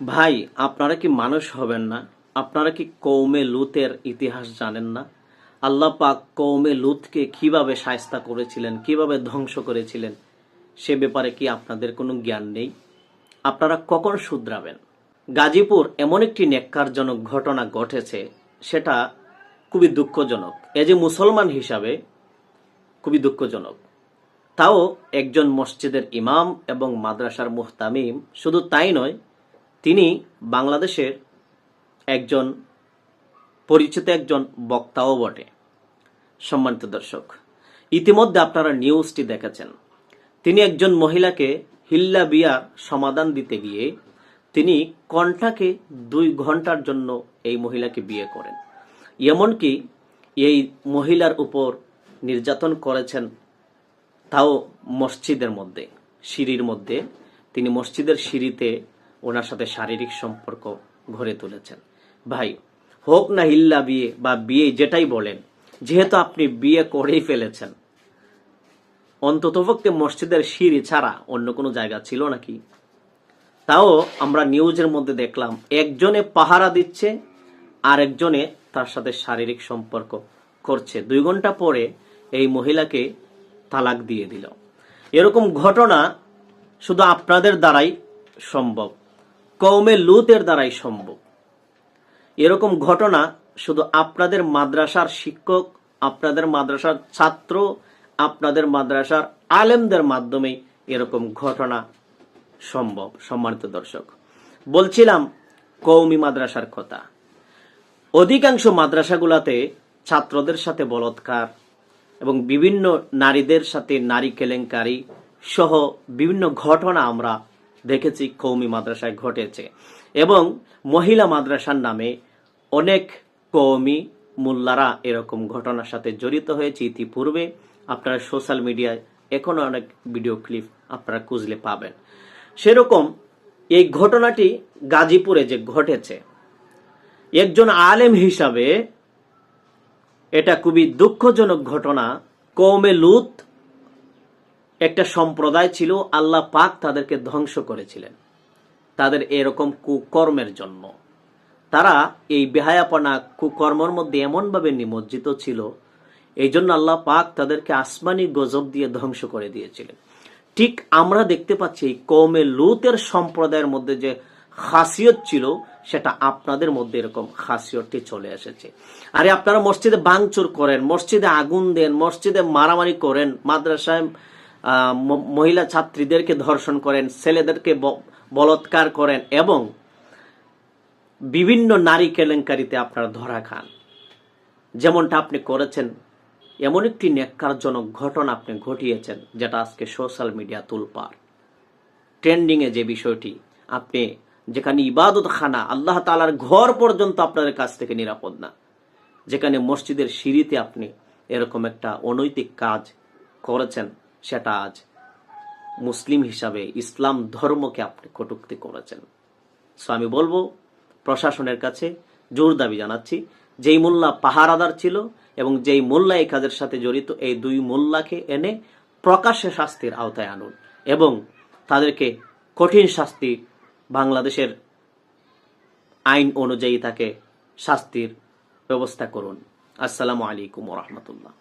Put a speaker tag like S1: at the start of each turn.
S1: ভাই, আপনারা কি মানুষ হবেন না? আপনারা কি কৌমে লুতের ইতিহাস জানেন না? আল্লাহ পাক কৌমে লুতকে কীভাবে সায়স্তা করেছিলেন, কীভাবে ধ্বংস করেছিলেন, সে ব্যাপারে কি আপনাদের কোনো জ্ঞান নেই? আপনারা কখন শুধরাবেন? গাজীপুর এমন একটি নেককারজনক ঘটনা ঘটেছে, সেটা খুবই দুঃখজনক। এ যে মুসলমান হিসাবে খুবই দুঃখজনক। তাও একজন মসজিদের ইমাম এবং মাদ্রাসার মুহতামিম। শুধু তাই নয়, তিনি বাংলাদেশের একজন, পরিচিত একজন বক্তাও বটে। সম্মানিত দর্শক, ইতিমধ্যে আপনারা নিউজটি দেখেছেন। তিনি একজন মহিলাকে হিল্লা বিয়ার সমাধান দিতে গিয়ে তিনি কণ্ঠাকে দুই ঘণ্টার জন্য এই মহিলাকে বিয়ে করেন। এমনকি এই মহিলার উপর নির্যাতন করেছেন তাও মসজিদের মধ্যে, সিঁড়ির মধ্যে। তিনি মসজিদের সিঁড়িতে ওনার সাথে শারীরিক সম্পর্ক গড়ে তুলেছেন। ভাই, হোক না হিল্লা বিয়ে বা বিয়ে যেটাই বলেন, যেহেতু আপনি বিয়ে করেই ফেলেছেন অন্ততপক্ষে মসজিদের সিঁড়ি ছাড়া অন্য কোনো জায়গা ছিল নাকি? তাও আমরা নিউজের মধ্যে দেখলাম, একজনে পাহারা দিচ্ছে আর একজনে তার সাথে শারীরিক সম্পর্ক করছে। দুই ঘণ্টা পরে এই মহিলাকে তালাক দিয়ে দিল। এরকম ঘটনা শুধু আপনাদের দ্বারাই সম্ভব কৌমে লুতের দ্বারাই সম্ভব। এরকম ঘটনা শুধু আপনাদের মাদ্রাসার শিক্ষক, আপনাদের মাদ্রাসার ছাত্র, আপনাদের মাদ্রাসার আলেমদের মাধ্যমে এরকম ঘটনা সম্ভব, সম্মানিত দর্শক। বলছিলাম কৌমি মাদ্রাসার কথা। অধিকাংশ মাদ্রাসাগুলোতে ছাত্রদের সাথে বলৎকার এবং বিভিন্ন নারীদের সাথে নারী কেলেঙ্কারি সহ বিভিন্ন ঘটনা আমরা দেখেছি কৌমি মাদ্রাসায় ঘটেছে। এবং মহিলা মাদ্রাসার নামে অনেক কৌমি মোল্লারা এরকম ঘটনার সাথে জড়িত হয়েছে। ইতিপূর্বে আপনারা সোশ্যাল মিডিয়ায় এখনও অনেক ভিডিও ক্লিপ আপনারা খুঁজলে পাবেন। সেরকম এই ঘটনাটি গাজীপুরে যে ঘটেছে, একজন আলেম হিসাবে এটা খুবই দুঃখজনক ঘটনা। কৌমে লুত একটা সম্প্রদায় ছিল, আল্লাহ পাক তাদেরকে ধ্বংস করেছিলেন। তাদের এরকম কুকর্মের জন্য। তারা এই বেহায়াপনা কুকর্মর মধ্যে এমনভাবে নিমজ্জিত ছিল এই জন্য আল্লাহ পাক তাদেরকে আসমানি গজব দিয়ে ধ্বংস করে দিয়েছিলেন। ঠিক আমরা দেখতে পাচ্ছি কৌমে লুতের সম্প্রদায়ের মধ্যে যে খাসিয়ত ছিল সেটা আপনাদের মধ্যে এরকম খাসিয়তটি চলে এসেছে। আরে আপনারা মসজিদে বাংচুর করেন, মসজিদে আগুন দেন, মসজিদে মারামারি করেন, মাদ্রাসায় মহিলা ছাত্রীদেরকে ধর্ষণ করেন, ছেলেদেরকে বলৎকার করেন এবং বিভিন্ন নারী কেলেঙ্কারিতে আপনারা ধরা খান। যেমনটা আপনি করেছেন, এমন একটি নেককারজনক ঘটনা আপনি ঘটিয়েছেন, যেটা আজকে সোশ্যাল মিডিয়া তুলপার ট্রেন্ডিংয়ে যে বিষয়টি আপনি যেখানে ইবাদত খানা আল্লাহ তালার ঘর পর্যন্ত আপনাদের কাছ থেকে নিরাপদ না। যেখানে মসজিদের সিঁড়িতে আপনি এরকম একটা অনৈতিক কাজ করেছেন, সেটা আজ মুসলিম হিসাবে ইসলাম ধর্মকে আপনি কটুক্তি করেছেন। সো আমি বলব, প্রশাসনের কাছে জোর দাবি জানাচ্ছি, যেই মোল্লা পাহারাদার ছিল এবং যেই মোল্লা এই কাজের সাথে জড়িত, এই দুই মোল্লাকে এনে প্রকাশ্যে শাস্তির আওতায় আনুন এবং তাদেরকে কঠিন শাস্তি বাংলাদেশের আইন অনুযায়ী তাকে শাস্তির ব্যবস্থা করুন। আসসালামু আলাইকুম রহমতুল্লাহ।